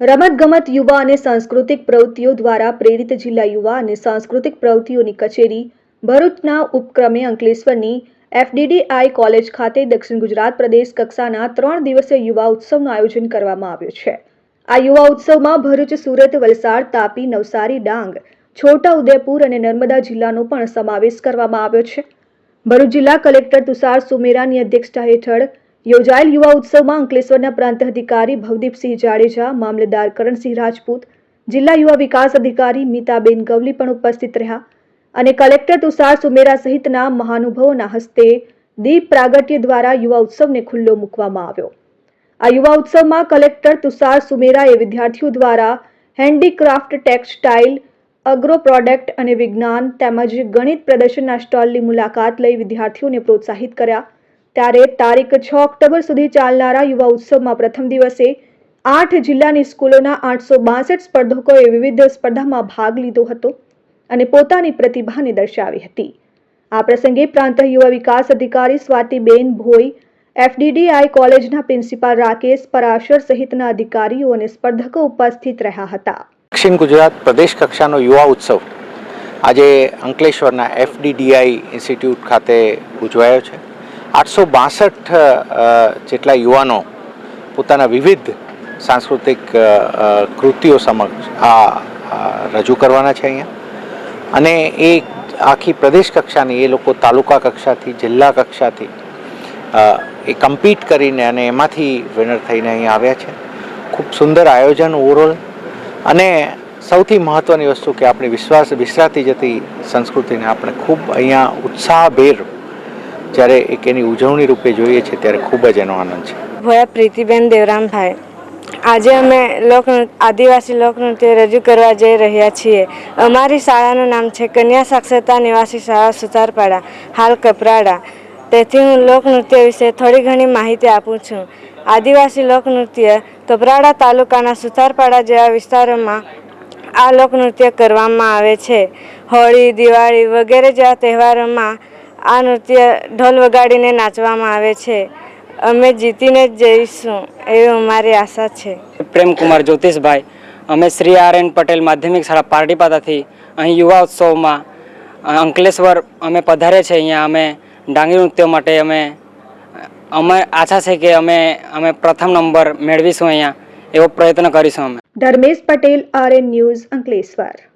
રમતગમત યુવા અને સાંસ્કૃતિક પ્રવૃત્તિઓ દ્વારા પ્રેરિત જિલ્લા યુવા અને સાંસ્કૃતિક પ્રવૃત્તિઓની કચેરી ભરૂચના ઉપક્રમે અંકલેશ્વરની એફડીડીઆઈ કોલેજ ખાતે દક્ષિણ ગુજરાત પ્રદેશ કક્ષાના ત્રણ દિવસીય યુવા ઉત્સવનું આયોજન કરવામાં આવ્યું છે. આ યુવા ઉત્સવમાં ભરૂચ, સુરત, વલસાડ, તાપી, નવસારી, ડાંગ, છોટા ઉદેપુર અને નર્મદા જિલ્લાનો પણ સમાવેશ કરવામાં આવ્યો છે. ભરૂચ જિલ્લા કલેક્ટર તુષાર સુમેરાની અધ્યક્ષતા હેઠળ યોજાયેલ યુવા ઉત્સવમાં અંકલેશ્વરના પ્રાંત અધિકારી ભવદીપસિંહ જાડેજા મામલેદાર કરણસિંહ રાજપૂત, જિલ્લા યુવા વિકાસ અધિકારી મીતાબેન ગવલી પણ ઉપસ્થિત રહ્યા અને કલેક્ટર તુષાર સુમેરા સહિતના મહાનુભાવોના હસ્તે દીપ પ્રાગટ્ય દ્વારા યુવા ઉત્સવને ખુલ્લો મૂકવામાં આવ્યો. આ યુવા ઉત્સવમાં કલેક્ટર તુષાર સુમેરાએ વિદ્યાર્થીઓ દ્વારા હેન્ડીક્રાફ્ટ ટેક્સટાઇલ અગ્રો પ્રોડક્ટ અને વિજ્ઞાન તેમજ ગણિત પ્રદર્શનના સ્ટોલની મુલાકાત લઈ વિદ્યાર્થીઓને પ્રોત્સાહિત કર્યા. ત્યારે તારીખ છ ઓક્ટોબર સુધી ચાલનારા યુવા ઉત્સવમાં પ્રથમ દિવસે આઠ જિલ્લાની સ્કૂલોના આઠસો બાસઠ સ્પર્ધકોએ વિવિધ સ્પર્ધામાં ભાગ લીધો હતો અને પોતાની પ્રતિભાને દર્શાવી હતી. આ પ્રસંગે પ્રાંત યુવા વિકાસ અધિકારી સ્વાતિબેન ભોઈ, એફડીડીઆઈ કોલેજના પ્રિન્સિપાલ રાકેશ પરાશર સહિતના અધિકારીઓ અને સ્પર્ધકો ઉપસ્થિત રહ્યા હતા. દક્ષિણ ગુજરાત પ્રદેશ કક્ષાનો યુવા ઉત્સવ આજે અંકલેશ્વરના એફડીડીઆઈ ઇન્સ્ટિટ્યૂટ ખાતે ઉજવાયો છે. આઠસો બાસઠ જેટલા યુવાનો પોતાના વિવિધ સાંસ્કૃતિક કૃતિઓ સમક્ષ આ રજૂ કરવાના છે અહીંયા. અને એ આખી પ્રદેશ કક્ષાની, એ લોકો તાલુકા કક્ષાથી, જિલ્લા કક્ષાથી એ કમ્પીટ કરીને અને એમાંથી વિનર થઈને અહીંયા આવ્યા છે. ખૂબ સુંદર આયોજન ઓવરઓલ અને સૌથી મહત્ત્વની વસ્તુ કે આપણી વિશ્વાસ વિસરાતી જતી સંસ્કૃતિને આપણે ખૂબ અહીંયા ઉત્સાહભેર જ્યારે એક એની ઉજવણી રૂપે જોઈએ છે, ત્યારે ખૂબ જ એનો આનંદ છે. ભોયા પ્રીતિબેન દેવરામભાઈ. આજે અમે લોક આદિવાસી લોકનૃત્ય રજૂ કરવા જઈ રહ્યા છીએ. અમારી શાળાનું નામ છે કન્યા સાક્ષરતા નિવાસી શાળા સુતારપાડા હાલ કપરાડા. તેથી હું લોકનૃત્ય વિશે થોડી ઘણી માહિતી આપું છું. આદિવાસી લોકનૃત્ય કપરાડા તાલુકાના સુતારપાડા જેવા વિસ્તારોમાં આ લોકનૃત્ય કરવામાં આવે છે. હોળી, દિવાળી વગેરે જેવા તહેવારોમાં આ નૃત્ય ઢોલ વગાડીને નાચવામાં આવે છે. અમે જીતીને જ જઈશું એવી અમારી આશા છે. પ્રેમકુમાર જ્યોતિષભાઈ અમે શ્રી આર એન પટેલ માધ્યમિક શાળા પારડીપાદાથી અહીં યુવા ઉત્સવમાં અંકલેશ્વર અમે પધારે છે અહીંયા અમે ડાંગી નૃત્ય માટે અમે અમે આશા છે કે અમે અમે પ્રથમ નંબર મેળવીશું અહીંયા એવો પ્રયત્ન કરીશું અમે. Dharmesh Patel R N news Ankleshwar.